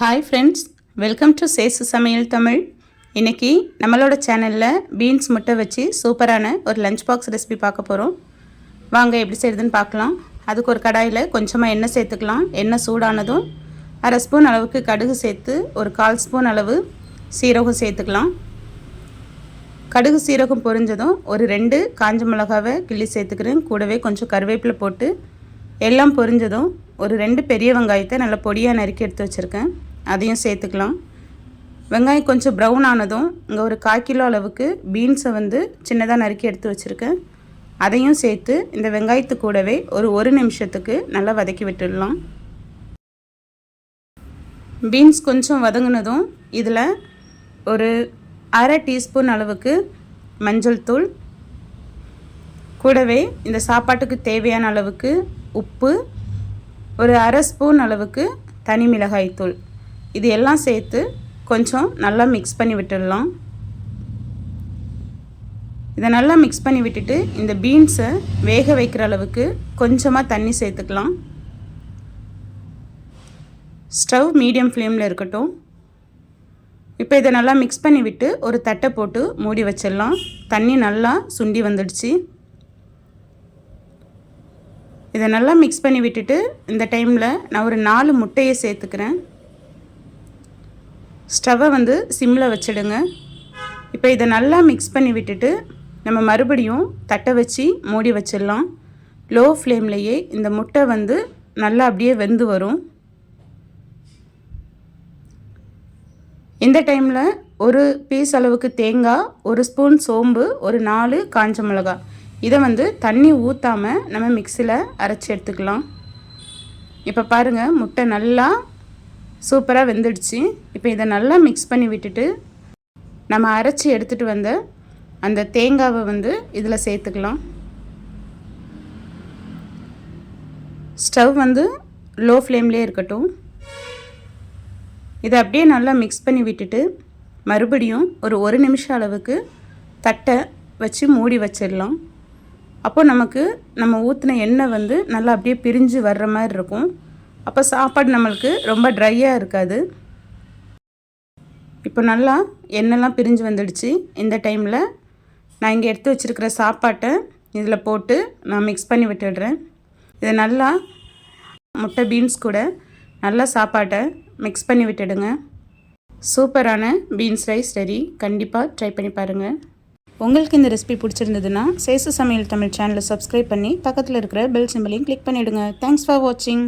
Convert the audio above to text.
Hi friends welcome to Sesu Samayal Tamil இன்றைக்கி நம்மளோட சேனலில் பீன்ஸ் முட்டை வச்சு சூப்பரான ஒரு லஞ்ச் பாக்ஸ் ரெசிபி பார்க்க போகிறோம் வாங்க எப்படி செய்யுதுன்னு பார்க்கலாம். அதுக்கு ஒரு கடாயில் கொஞ்சமாக எண்ணெய் சேர்த்துக்கலாம். எண்ணெய் சூடானதும் அரை ஸ்பூன் அளவுக்கு கடுகு சேர்த்து ஒரு கால் ஸ்பூன் அளவு சீரகம் சேர்த்துக்கலாம். கடுகு சீரகம் பொரிஞ்சதும் ஒரு ரெண்டு காஞ்ச மிளகாவை கிள்ளி சேர்த்துக்கிறேன். கூடவே கொஞ்சம் கருவேப்பிலை போட்டு எல்லாம் பொரிஞ்சதும் ஒரு ரெண்டு பெரிய வெங்காயத்தை நல்லா பொடியாக நறுக்கி எடுத்து வச்சுருக்கேன். அதையும் சேர்த்துக்கலாம். வெங்காயம் கொஞ்சம் ப்ரௌன் ஆனதும் இங்கே ஒரு கால் கிலோ அளவுக்கு பீன்ஸை வந்து சின்னதாக நறுக்கி எடுத்து வச்சுருக்கேன். அதையும் சேர்த்து இந்த வெங்காயத்து கூடவே ஒரு ஒரு நிமிஷத்துக்கு நல்லா வதக்கி விட்டுடலாம். பீன்ஸ் கொஞ்சம் வதங்கினதும் இதில் ஒரு அரை டீஸ்பூன் அளவுக்கு மஞ்சள் தூள் கூடவே இந்த சாப்பாட்டுக்கு தேவையான அளவுக்கு உப்பு ஒரு அரை ஸ்பூன் அளவுக்கு தனி மிளகாய் தூள். இது எல்லாம் சேர்த்து கொஞ்சம் நல்லா மிக்ஸ் பண்ணி விட்டுடலாம். இதை நல்லா மிக்ஸ் பண்ணி விட்டுட்டு இந்த பீன்ஸை வேக வைக்கிற அளவுக்கு கொஞ்சமாக தண்ணி சேர்த்துக்கலாம். ஸ்டவ் மீடியம் ஃப்ளேமில் இருக்கட்டும். இப்போ இதை நல்லா மிக்ஸ் பண்ணி விட்டு ஒரு தட்டை போட்டு மூடி வச்சிடலாம். தண்ணி நல்லா சுண்டி வந்துடுச்சு. இதை நல்லா மிக்ஸ் பண்ணி விட்டுட்டு இந்த டைமில் நான் ஒரு நாலு முட்டையை சேர்த்துக்கிறேன். ஸ்டவ்வை வந்து சிம்மில் வச்சிடுங்க. இப்போ இதை நல்லா மிக்ஸ் பண்ணி விட்டுட்டு நம்ம மறுபடியும் தட்டை வச்சு மூடி வச்சிடலாம். லோ ஃப்ளேம்லேயே இந்த முட்டை வந்து நல்லா அப்படியே வெந்து வரும். இந்த டைமில் ஒரு பீஸ் அளவுக்கு தேங்காய் ஒரு ஸ்பூன் சோம்பு ஒரு நாலு காஞ்ச மிளகாய் இதை வந்து தண்ணி ஊற்றாமல் நம்ம மிக்சியில் அரைச்சி எடுத்துக்கலாம். இப்போ பாருங்கள் முட்டை நல்லா சூப்பராக வெந்துடுச்சு. இப்போ இதை நல்லா மிக்ஸ் பண்ணி விட்டுட்டு நம்ம அரைச்சி எடுத்துகிட்டு வந்த அந்த தேங்காவை வந்து இதில் சேர்த்துக்கலாம். ஸ்டவ் வந்து லோ ஃப்ளேம்லேயே இருக்கட்டும். இதை அப்படியே நல்லா மிக்ஸ் பண்ணி விட்டுட்டு மறுபடியும் ஒரு ஒரு நிமிஷம் அளவுக்கு தட்டை வச்சு மூடி வச்சிடலாம். அப்போ நமக்கு நம்ம ஊற்றின எண்ணெய் வந்து நல்லா அப்படியே பிரிஞ்சு வர்ற மாதிரி இருக்கும். அப்போ சாப்பாடு நம்மளுக்கு ரொம்ப ட்ரையாக இருக்காது. இப்போ நல்லா எண்ணெய்லாம் பிரிஞ்சு வந்துடுச்சு. இந்த டைமில் நான் இங்கே எடுத்து வச்சுருக்கிற சாப்பாட்டை இதில் போட்டு நான் மிக்ஸ் பண்ணி விட்டுடுறேன். இதை நல்லா முட்டை பீன்ஸ் கூட நல்லா சாப்பாட்டை மிக்ஸ் பண்ணி விட்டுடுங்க. சூப்பரான பீன்ஸ் ரைஸ் ரெடி கண்டிப்பாக ட்ரை பண்ணி பாருங்கள் உங்களுக்கு இந்த ரெசிபி பிடிச்சிருந்ததுன்னா சேசு சமையல் தமிழ் சேனலை சப்ஸ்கிரைப் பண்ணி பக்கத்தில் இருக்கிற பெல் சிம்பிளையும் கிளிக் பண்ணிவிடுங்க தேங்க்ஸ் ஃபார் வாட்சிங்